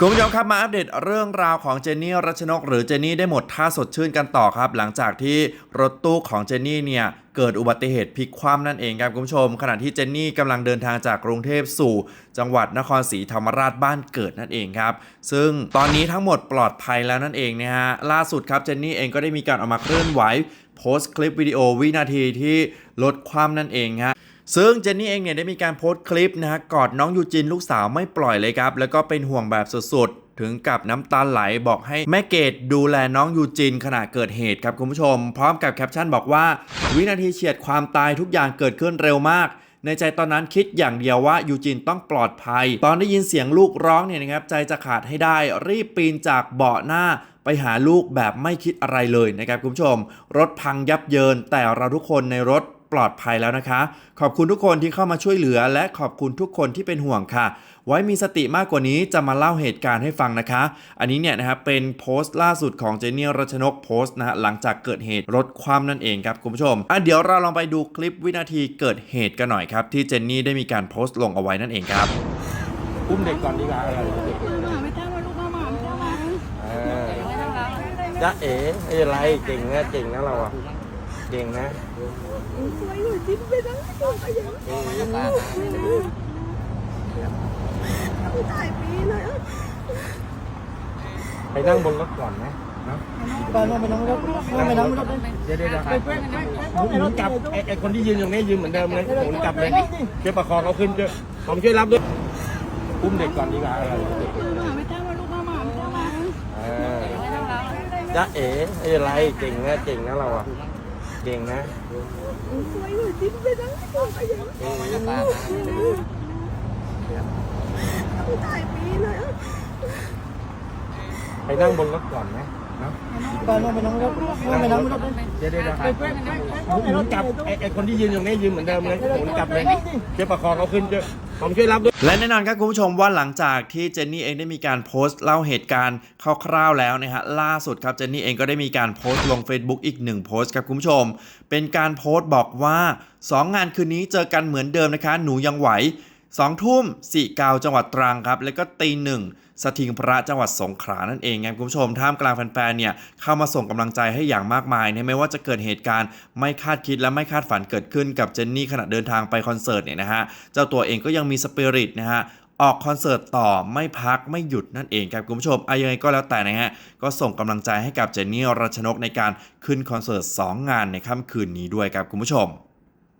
คุณผู้ชมครับมาอัปเดตเรื่องราวของเจนนี่รัชนก หรือเจนนี่ได้หมดท่าสดชื่นกันต่อครับ หลังจากที่รถตู้ของเจนนี่เนี่ยเกิดอุบัติเหตุพลิกคว่ำนั่นเองครับคุณผู้ชม ขณะที่เจนนี่กำลังเดินทางจากกรุงเทพสู่ จังหวัดนครศรีธรรมราชบ้านเกิดนั่นเองครับ ซึ่งตอนนี้ทั้งหมดปลอดภัยแล้วนั่นเองนะฮะล่าสุดครับเจนนี่เองก็ได้มีการออกมาเคลื่อนไหวโพสต์คลิปวิดีโอวินาทีที่รถคว่ำนั่นเองฮะ ซึ่งเจนนี่เองเนี่ยได้มีการโพสต์คลิปนะฮะกอดน้องยูจินลูกสาวไม่ปล่อยเลยครับ แล้วก็เป็นห่วงแบบสุดๆ ถึงกับน้ำตาไหลบอกให้แม่เกดดูแลน้องยูจินขณะเกิดเหตุครับคุณผู้ชม พร้อมกับแคปชั่นบอกว่า วินาทีเฉียดความตายทุกอย่างเกิดขึ้นเร็วมากในใจตอนนั้นคิดอย่างเดียวว่ายูจินต้องปลอดภัย ตอนได้ยินเสียงลูกร้องเนี่ยนะครับใจจะขาดให้ได้ รีบปีนจากเบาะหน้าไปหาลูกแบบไม่คิดอะไรเลยนะครับคุณผู้ชม รถพังยับเยินแต่เราทุกคนในรถ ปลอดภัยแล้วนะคะ ขอบคุณทุกคนที่เข้ามาช่วยเหลือ และขอบคุณทุกคนที่เป็นห่วงค่ะ ไว้มีสติมากกว่านี้จะมาเล่าเหตุการณ์ให้ฟังนะคะ อันนี้เนี่ยนะครับเป็นโพสต์ล่าสุดของเจเนียรัชนกโพสต์นะฮะหลังจากเกิดเหตุรถคว่ำนั่นเองครับคุณผู้ชมอะเดี๋ยวเราลองไปดูคลิปวินาทีเกิดเหตุกันหน่อยครับที่เจนนี่ได้มีการโพสต์ลงเอาไว้นั่นเองครับอุ้มเด็กก่อนดีกว่าเออเด็กมาไม่ได้มาลูกมามาไม่ได้มาเออจ๊ะเอ๋ไอ้ไรเก่งนะเก่งนะเราอะ เก่งนะสวยอยู่จิ้มไปทั้งตัวไปอย่างเก่งนะตายปีเลยไปนั่งบนรถก่อนนะเนาะไปน้องไปน้องรถไปน้องรถเดี๋ยวเดี๋ยวเดี๋ยวหมุนกลับไอ้ไอ้คนที่ยืนอยู่นี้ยืนเหมือนเดิมเลยหมุนกลับเลยช่วยประคองเขาขึ้นช่วยผมช่วยรับด้วยอุ้มเด็กก่อนดีกว่าเออเด็กมาไม่ได้มาลูกมามาไม่ได้มาเออจ๊ะเอ๋ไอ้ไรเก่งนะเก่งนะเราอะ เก่งนะสวยอยู่จิ้มไปทั้งตัวไปอย่างเก่งนะตายปีเลย ไปนั่งบนรถก่อนนะเนาะ ไปน้องไปน้องรถไปน้องรถเดี๋ยวเดี๋ยวเดี๋ยวหมุนกลับไอ้คนที่ยืนอยู่นี้ยืนเหมือนเดิมเลยหมุนกลับเลยช่วยประคองเขาขึ้นช่วยผมช่วยรับด้วย และแน่นอนครับคุณผู้ชมว่าหลังจากที่เจนนี่เองได้มีการโพสต์เล่าเหตุการณ์คร่าวๆแล้วนะฮะล่าสุดครับเจนนี่เองก็ได้มีการโพสต์ลง Facebook อีกหนึ่งโพสต์ครับคุณผู้ชม เป็นการโพสต์บอกว่า 2 งานคืนนี้เจอกันเหมือนเดิมนะคะ หนูยังไหว 2ทุ่มสี่กาวจังหวัดตรังครับ แล้วก็ตีหนึ่งสถิงพระจังหวัดสงขลานั่นเองครับคุณผู้ชมท่ามกลางแฟนๆเนี่ยเข้ามาส่งกำลังใจให้อย่างมากมายเนี่ยไม่ว่าจะเกิดเหตุการณ์ไม่คาดคิดและไม่คาดฝันเกิดขึ้นกับเจนนี่ขณะเดินทางไปคอนเสิร์ตเนี่ยนะฮะเจ้าตัวเองก็ยังมีสปิริตนะฮะออกคอนเสิร์ตต่อไม่พักไม่หยุดนั่นเองครับคุณผู้ชมอะยังไงก็แล้วแต่นะฮะก็ส่งกำลังใจให้กับเจนนี่รัชนกในการขึ้นคอนเสิร์ต2งานในค่ำคืนนี้ด้วยครับคุณผู้ชม